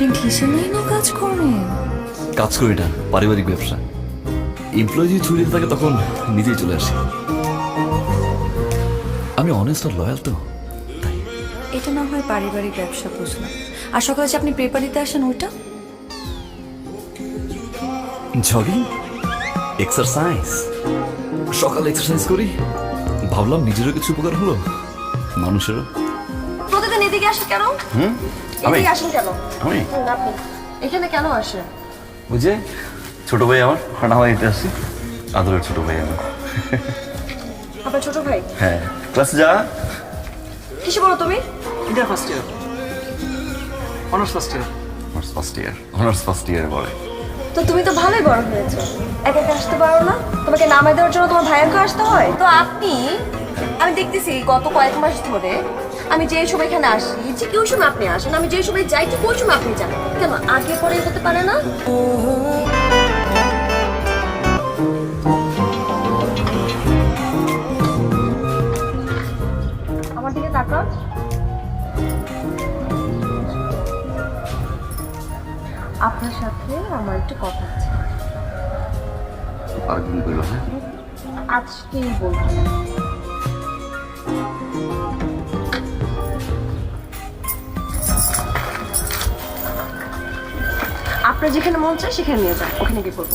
আপনি কিসের লাইনেও কাজ করেন কাজ করি না পারিবারিক ব্যবসা। এমপ্লয়ি যদি ছুটিতে থাকে তখন নিজেই চলে আসি। আমি অনেস্ট আর লয়াল তো এটা না হয় পারিবারিক ব্যবসা বুঝলাম। আর সকালে যে আপনি পেপার দিতে আসেন ওইটা? জগিং এক্সারসাইজ সকালে এক্সারসাইজ করি ভাবলাম নিজেরও কিছু উপকার হলো মানুষেরও। প্রতিদিন এদিকে আসেন কেন? আমি এদিকে আসেন কেন? আমি? হুম, আপনি। এখানে কেন আসেন বুঝে? ছোট ভাই আমার খানা হয়ে যেতে আসি আদরের ছোট ভাই আমার আপনার ছোট ভাই? হ্যাঁ। ক্লাসে যা। কিসে বলো তুমি? Inter first year honours first year honours first year honours first year পরে তো তুমি তো ভালোই বড় হয়েছো। একা একা আসতে পারো না। তোমাকে নামাই দেওয়ার জন্য তোমার ভাইয়াকে আসতে হয়। তো আপনি আমি দেখতেছি গত কয়েক মাস ধরে আমি যে সময় এখানে আসি যে কেউ সময় আপনি আসেন আমি যে সময় যাই ঠিক ওই সময় আপনি যান? কেন আগে পরে হতে পারে না? আমার দিকে তাকা আপনার সাথে আমার একটু কথা আছে। হ্যাঁ? আজকেই বলব। আপনার যেখানে মন চায় সেখানে নিয়ে যান ওখানে গিয়ে করব